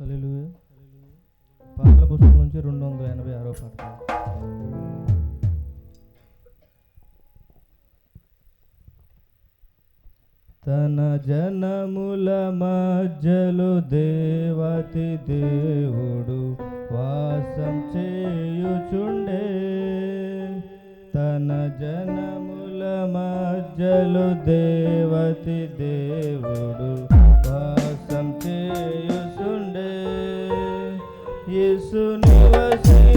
హల్లెలూయా. పాటల పుస్తకం నుంచి రెండు వందల ఎనభై ఆరో పాట. తన జనముల మధ్యలో దేవతి దేవుడు వాసం చేయుచుండే. తన జనముల మధ్యలో దేవతి దేవుడు Christmas.